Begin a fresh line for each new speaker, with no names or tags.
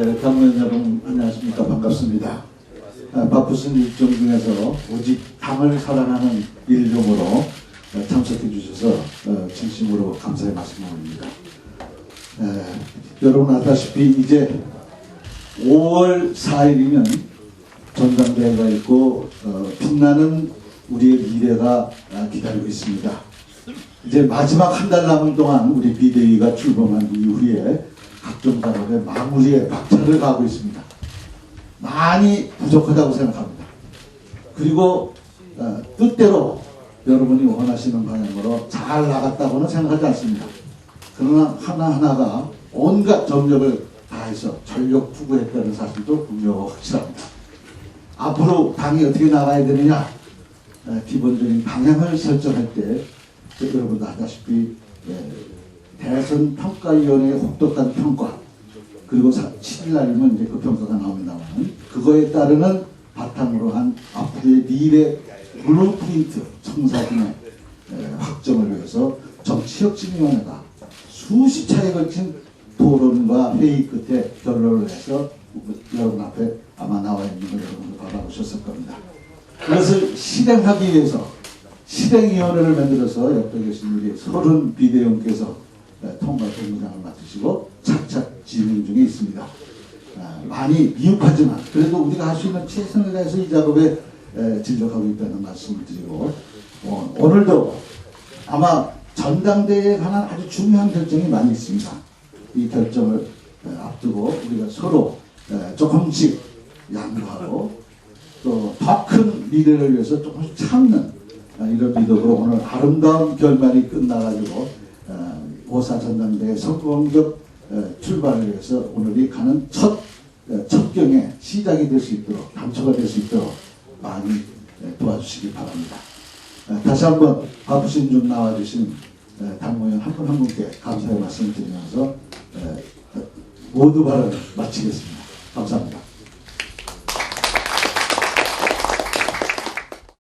에, 당원 여러분 안녕하십니까 반갑습니다. 아, 바쁘신 일정 중에서 오직 당을 사랑하는 일념으로 어, 참석해 주셔서 어, 진심으로 감사의 말씀 올립니다. 에, 여러분 아다시피 이제 5월 4일이면 전당대회가 있고 어, 빛나는 우리의 미래가 아, 기다리고 있습니다. 이제 마지막 한 달 남은 동안 우리 비대위가 출범한 이후에 각종 작업에 마무리에 박차를 가고 있습니다. 많이 부족하다고 생각합니다. 그리고 어, 뜻대로 여러분이 원하시는 방향으로 잘 나갔다고는 생각하지 않습니다. 그러나 하나하나가 온갖 점력을 다해서 전력 투구했다는 사실도 분명하고 확실합니다. 앞으로 당이 어떻게 나가야 되느냐 에, 기본적인 방향을 설정할 때 여러분도 아다시피 에, 대선 평가위원회의 혹독한 평가 그리고 7일 날이면 이제 그 평가가 나옵니다만 그거에 따르는 바탕으로 한 앞으로의 미래 블루프린트 청사진의 에, 확정을 위해서 정치혁신위원회가 수십 차례 걸친 토론과 회의 끝에 결론을 내서 여러분 앞에 아마 나와 있는 걸 여러분도 받아보셨을 겁니다. 그것을 실행하기 위해서 실행위원회를 만들어서 옆에 계신 우리 서른 비대위원께서 에, 통과 본부장을 맡으시고 착착 진행 중에 있습니다. 아, 많이 미흡하지만 그래도 우리가 할 수 있는 최선을 다해서 이 작업에 에, 진력하고 있다는 말씀을 드리고 어, 오늘도 아마 전당대회에 관한 아주 중요한 결정이 많이 있습니다. 이 결정을 에, 앞두고 우리가 서로 에, 조금씩 양보하고 또 더 큰 미래를 위해서 조금씩 참는 아, 이런 믿음으로 오늘 아름다운 결말이 끝나가지고 어, 오사 전당대회 성공적 어, 출발을 위해서 오늘이 가는 첫 어, 첫경의 시작이 될 수 있도록 감초가 될 수 있도록 많이 에, 도와주시기 바랍니다. 어, 다시 한번 바쁘신 중 나와주신 에, 당무위원 한분 한 분께 감사의 말씀 드리면서 에, 모두 발언 마치겠습니다. 감사합니다.